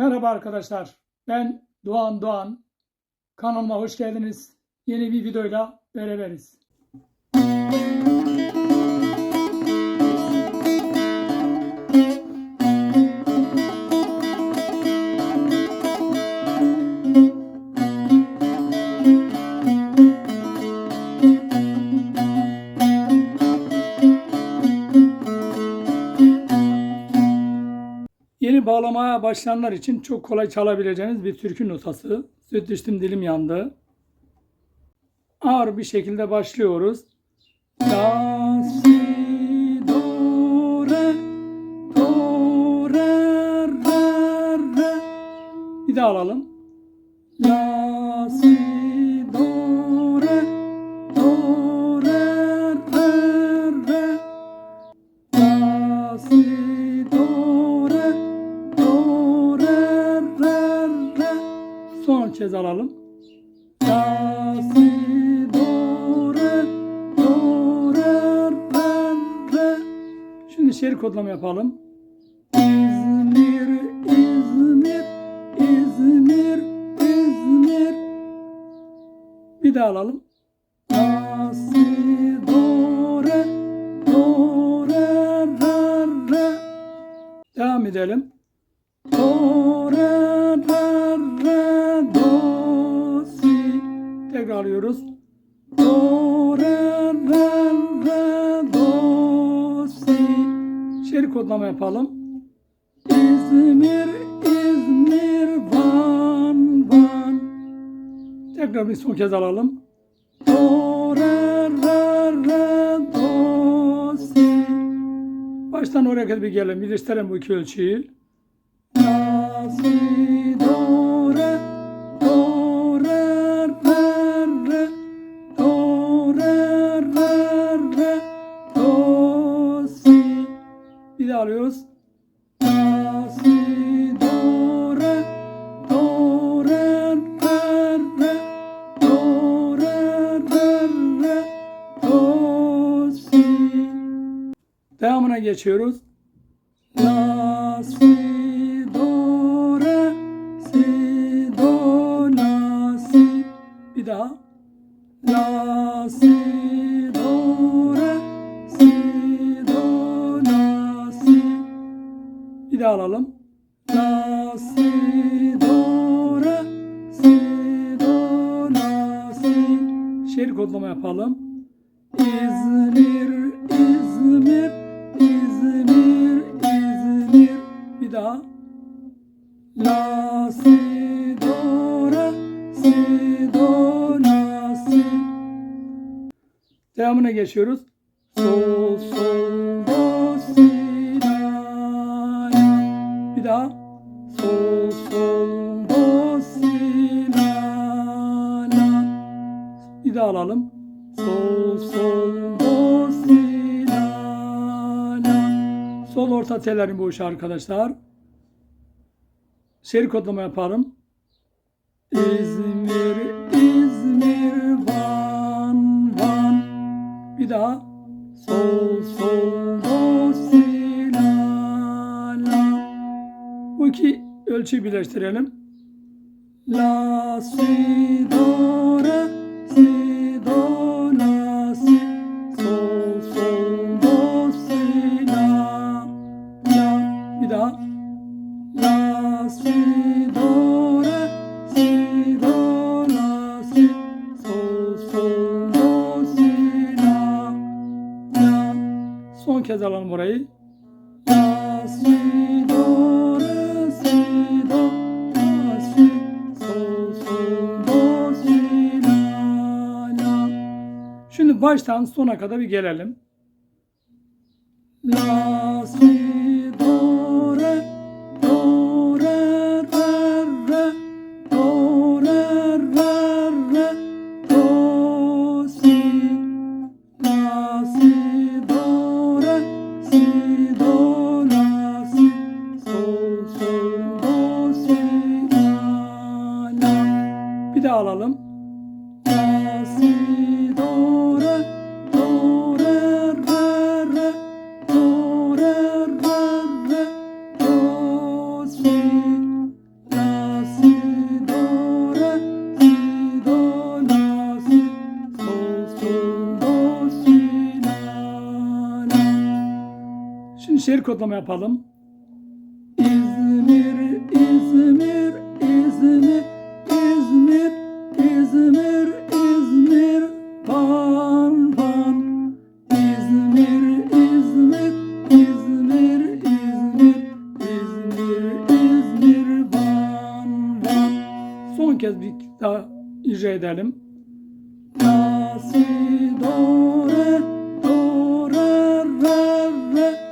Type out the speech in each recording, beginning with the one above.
Merhaba arkadaşlar. Ben Doğan Doğan. Kanalıma hoş geldiniz. Yeni bir videoyla beraberiz. Bağlamaya başlayanlar için çok kolay çalabileceğiniz bir türkü notası. Süt içtim dilim yandı. Ağır bir şekilde başlıyoruz. La, si, do, re, do, re, re, re. Bir daha alalım. La, si, do, re, do, re, re, re. La, si, alalım. La, si, do, re, do, re, re, re. Şimdi şiir kodlama yapalım. İzmir, İzmir, İzmir, İzmir. Bir daha alalım. La, si, do, re, do, re, re, re. Devam edelim. Do, Tekrarlıyoruz. Do, re, re, re, do, si. Şiir kodlama yapalım. İzmir, İzmir, Van, Van. Tekrar bir son kez alalım. Do, re, re, re, do, si. Baştan oraya kadar bir gelelim. Birleştirelim bu iki ölçüyü. La, si, Geçiyoruz. La, si, do, re, si, do, la, si. Bir daha. La, si, do, re, si, do, la, si. Bir daha alalım. La, si, do, re, si, do, la, si. Şiir kodlama yapalım. İzmir, İzmir, La, si. Devamına geçiyoruz. Sol, sol, do, si, la, la. Bir daha. Sol, sol, do, si, la, la. Bir daha alalım. Sol, sol, do, si, la, la. Sol orta tellerin bu işi arkadaşlar. Seri kodlama yapalım. İzmir, İzmir, Van, Van. Bir daha. Sol, sol, do, si, la, la. Bu iki ölçüyü birleştirelim. La, si, do, re, si, do, la, si. Sol, sol, do, si, la, la. Bir daha. La, si, do, re, si, do, la, si. Sol, sol, do, si, la, la. Son kez alalım burayı. La, si, do, re, si, do, la, si. Sol, sol, do, si, la, la. Şimdi baştan sona kadar bir gelelim. La, si, de alalım. La, si, re, re, re, re, re, re, re, do, si, sol, sol, do, si. Şimdi şiir kodlama yapalım. İzmir, İzmir. Kez bir daha icra edelim. La, si, do, re, do, re, re, re.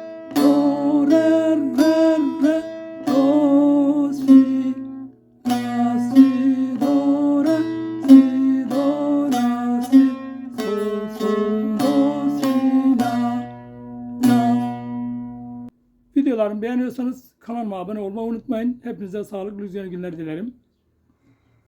Videolarımı beğeniyorsanız kanalıma abone olmayı unutmayın. Hepinize sağlıklı güzel günler dilerim.